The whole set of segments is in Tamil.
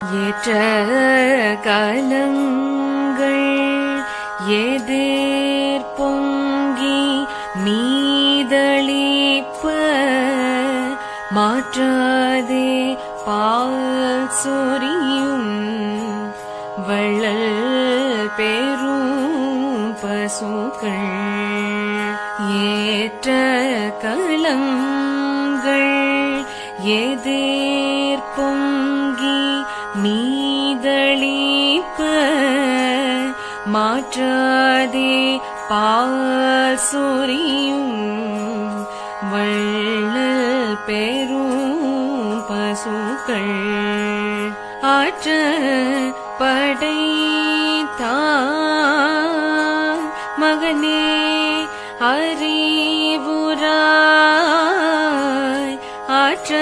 ஏற்ற கலங்கள் எதிர் பொங்கி மீதளிப்ப மாற்றாதே பால் சொரியும் வள்ளல் பெரும் பசுக்கள் ஏற்ற கலங்கள் எதிர் பொங்கி நீதளிப்ப மாற்றாதே பால் சொரியும் வள்ளல் பெரும் பசுக்கள். ஆற்ற படைத்தான் மகனே அறிவுராய் ஆற்ற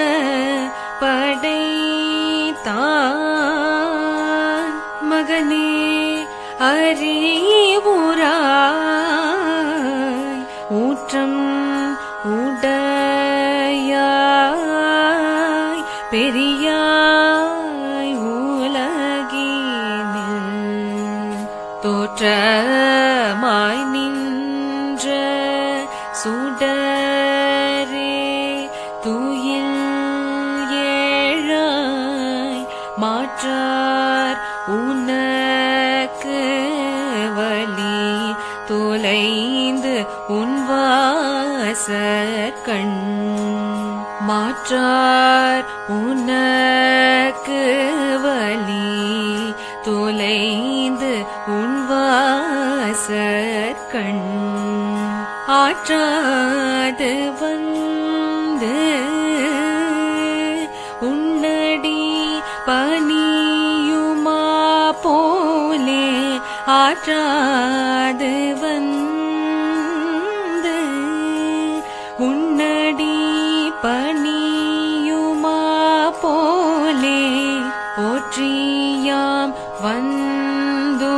படைத்தான் மகனே அறிவுராய் ஊற்றம் உடையாய் பெரியாய் உலகினில் தோற்றமாய் நின்ற சுடரே தூய் பெற்றார் உனக்கு வலி. தொலைந்து உன்வாசற்கண் மாற்றார் உனக்கு வலி. தொலைந்து உன்வாசற்கண் ஆற்றாது வந்து ஆற்றாது வந்து உன்னடி பணியுமா போலே போற்றியாம் வந்தோம்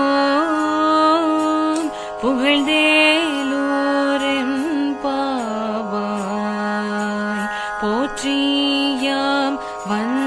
புகழ்ந்தேலோரெம் பாவாய் போற்றியாம் வந்த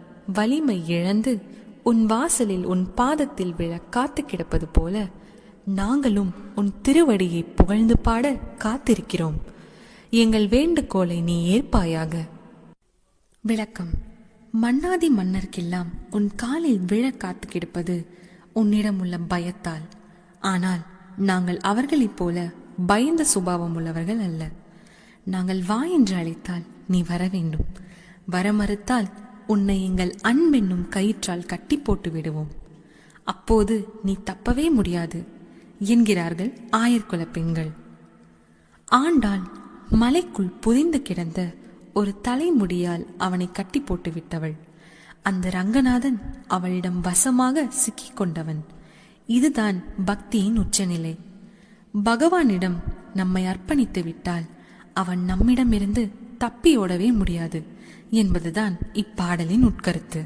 வலிமை இழந்து உன் வாசலில் உன் பாதத்தில் விழ காத்து கிடப்பது போல நாங்களும் உன் திருவடியை புகழ்ந்து பாட காத்திருக்கிறோம். எங்கள் வேண்டுகோளை நீ ஏற்பாயாக. விளக்கம். மன்னாதி மன்னர்க்கெல்லாம் உன் காலில் விழ காத்து கிடப்பது உன்னிடம் உள்ள பயத்தால். ஆனால் நாங்கள் அவர்களைப் போல பயந்த சுபாவம் உள்ளவர்கள் அல்ல. நாங்கள் வா என்று அழைத்தால் நீ வர வேண்டும். வர மறுத்தால் உன்னை எங்கள் அன்பென்னும் கயிற்றால் கட்டி போட்டு விடுவோம். அப்போது நீ தப்பவே முடியாது என்கிறார்கள் ஆயர்குல பெண்கள். ஆண்டாள் மலைக்குள் புதைந்து கிடந்த ஒரு தலைமுடியால் அவனை கட்டி போட்டு விட்டவள். அந்த ரங்கநாதன் அவளிடம் வசமாக சிக்கிக் கொண்டவன். இதுதான் பக்தியின் உச்சநிலை. பகவானிடம் நம்மை அர்ப்பணித்து விட்டால் அவன் நம்மிடமிருந்து தப்பியோடவே முடியாது என்பதுதான் இப்பாடலின் உட்கருத்து.